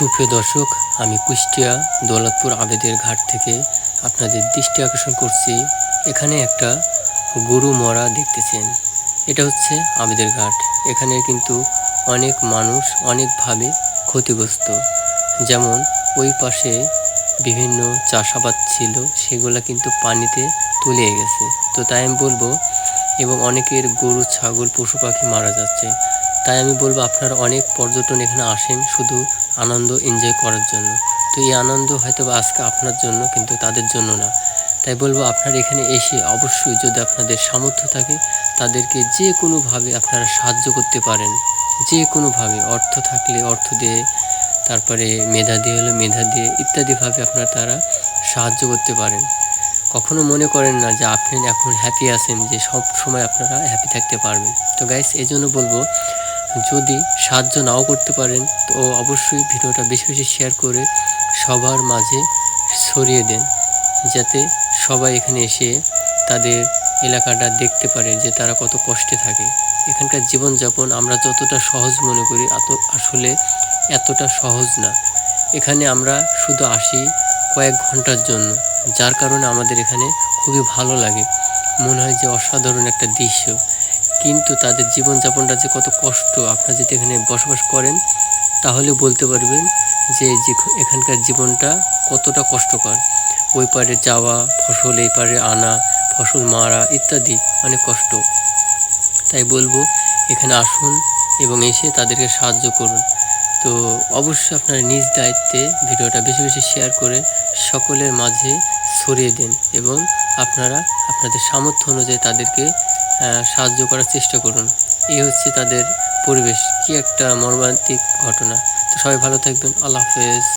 সুপ্রিয় দর্শক, আমি কুষ্টিয়া দৌলতপুর আবেদের ঘাট থেকে আপনাদের দৃষ্টি আকর্ষণ করছি। এখানে একটা গরু মরা দেখতেছেন। এটা হচ্ছে আবেদের ঘাট। এখানে কিন্তু অনেক মানুষ অনেকভাবে ক্ষতিগ্রস্ত। যেমন ওই পাশে বিভিন্ন চাষাবাদ ছিল, সেগুলো কিন্তু পানিতে তুলে গেছে। তো তাই আমি বলব, এবং অনেকের গরু, ছাগল, পশু পাখি মারা যাচ্ছে। তাই আমি বলব, আপনারা অনেক পর্যটন এখানে আসেন, শুধু আনন্দ এনজয় করার জন্য। তো এই আনন্দ হয়তো আজকে আপনার জন্য, কিন্তু তাদের জন্য না। তাই বলব, আপনারা এখানে এসে অবশ্যই যদি আপনাদের সামর্থ্য থাকে, তাদেরকে যে কোনোভাবে আপনারা সাহায্য করতে পারেন। যে কোনোভাবে অর্থ থাকলে অর্থ দিয়ে, তারপরে মেধা দিয়ে হলে মেধা দিয়ে, ইত্যাদিভাবে আপনারা তারা সাহায্য করতে পারেন। কখনো মনে করেন না যে আপনি এখন হ্যাপি আছেন, যে সব সময় আপনারা হ্যাপি থাকতে পারবেন। তো গাইস এই জন্য বলব, যদি সাহায্য নাও করতে পারেন, তো অবশ্যই ভিডিওটা বেশি বেশি শেয়ার করে সবার মাঝে ছড়িয়ে দেন, যাতে সবাই এখানে এসে তাদের এলাকাটা দেখতে পারে যে তারা কত কষ্টে থাকে। এখানকার জীবনযাপন আমরা যতটা সহজ মনে করি, এত আসলে এতটা সহজ না। এখানে আমরা শুধু আসি কয়েক ঘণ্টার জন্য, যার কারণে আমাদের এখানে খুবই ভালো লাগে। মনে হয় যে অসাধারণ একটা দৃশ্য। কিন্তু তাদের জীবনযাপনটা যে কত কষ্ট। আপনারা যদি এখানে বসবাস করেন, তাহলে বলতে পারবেন যে এখানকার জীবনটা কতটা কষ্টকর। ওই পারে যাওয়া, ফসল এই পারে আনা, ফসল মারা ইত্যাদি অনেক কষ্ট। তাই বলব, এখানে আসুন এবং এসে তাদেরকে সাহায্য করুন। তো অবশ্যই আপনারা নিজ দায়িত্বে ভিডিওটা বেশি বেশি শেয়ার করে সকলের মাঝে ছড়িয়ে দিন এবং আপনারা আপনাদের সামর্থ্য অনুযায়ী তাদেরকে সাহায্য করার চেষ্টা করুন। এই হচ্ছে তাদের পরিবেশ। কি একটা মর্মান্তিক ঘটনা। তো সবাই ভালো থাকবেন। আল্লাহ হাফেজ।